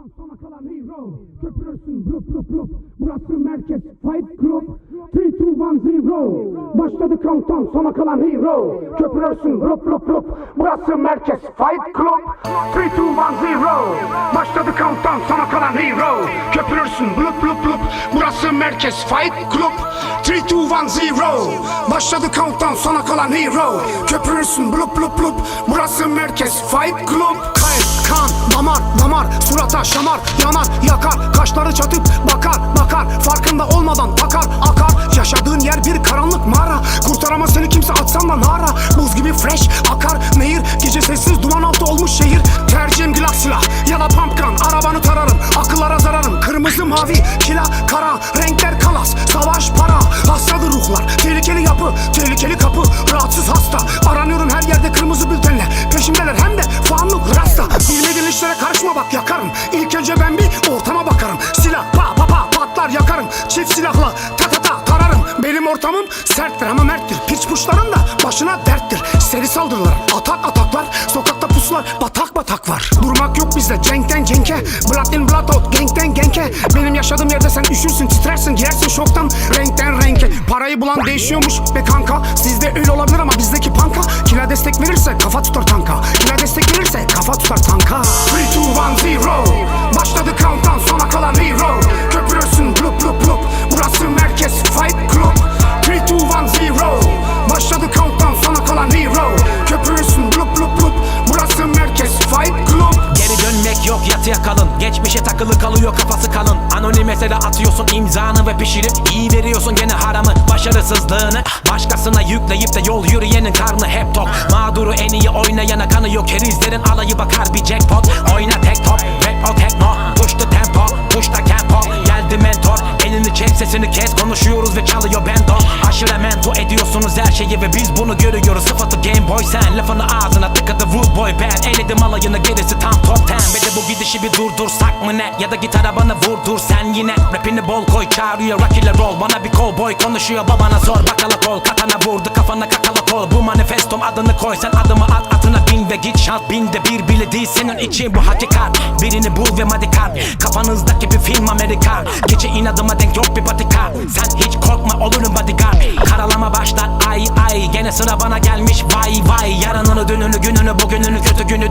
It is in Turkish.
zero Köpürürsün blup blup blup. Burası merkez Fight Club 3, 2, 1, 0 Başladı countdown sona kalan hero Köpürürsün blup blup blup. Burası merkez Fight Club 3, 2, 1, 0 Başladı countdown sona kalan hero Köpürürsün blup blup blup. Burası merkez Fight Club 3, 2, 1, 0 Başladı countdown sona kalan hero Köpürürsün blup blup blup. Burası merkez Fight Club. Kayıp, kan, damar, damar Surata şamar, yanar, yakar. Kaşları çatıp bakar, bakar. Farkında olmadan takar, akar. Yaşadığın yer bir karanlık mağara. Kurtaramaz seni kimse atsan da nara. Buz gibi fresh, akar. Nehir Gece sessiz duman altı olmuş şehir. Tercihim glock silah ya da pumpgun. Arabanı tararım, akıllara zararım. Kırmızı mavi, kila, kara. Renkler kalas, savaş para. Hastadır ruhlar, tehlikeli yapı Tehlikeli kapı, rahatsız hasta. Aranıyorum her yerde kırmızı bültenle. Peşimdeler hem de fanlık rasta silahla ta ta ta tararım Benim ortamım serttir ama merttir. Piç puşların da başına derttir. Seri saldırılar atak ataklar Sokakta pusular batak batak var. Durmak yok bizde cenkten cenke. Blood in blood out gangten genke. Benim yaşadığım yerde sen üşürsün titrersin Girersin şoktan renkten renke. Parayı bulan değişiyormuş be kanka. Sizde öyle olabilir ama bizdeki panka. Kila destek verirse kafa tutar tanka. Kila destek verirse kafa tutar tanka. 3, 2, 1, 0 Başladı countdown sona kalan hero yatıya kalın Geçmişe takılı kalıyor kafası kalın. Anonim mesele atıyorsun imzanı ve pişirip iyi veriyorsun gene haramı Başarısızlığını. Başkasına yükleyip de yol yürüyenin karnı hep tok. Mağduru en iyi oynayana kanı yok. Kerizlerin alayı bakar bir jackpot. Oyna tek top rap o tekno. Push the tempo push the tempo Geldi mentor elini çek sesini kes. Konuşuyoruz ve çalıyor bendo Aşırı mento ediyorsunuz her şeyi ve biz bunu görüyoruz. Sıfatı game boy sen. Lafını ağzına tıkadı rude boy ben. Eledim alayını gerisi tam top gidişi bir durdursak mı ne? Ya da gitara bana vurdur. Sen yine Rapini bol koy çağırıyor rock ile roll. Bana bir cowboy konuşuyor babana sor Bakala kol katana vurdu kafana kakala kol Bu manifestom adını koy sen adımı at atına bin ve git. Şans Binde bir bile değil senin için bu hakikat. Birini bul ve madikat. Kafanızdaki bir film Amerika. Gece inadıma denk yok bir patika Sen hiç korkma olurum bodyguard. Karalama başlar ay ay. Gene sıra bana gelmiş vay vay. Yarınını dününü gününü bugününü kötü günü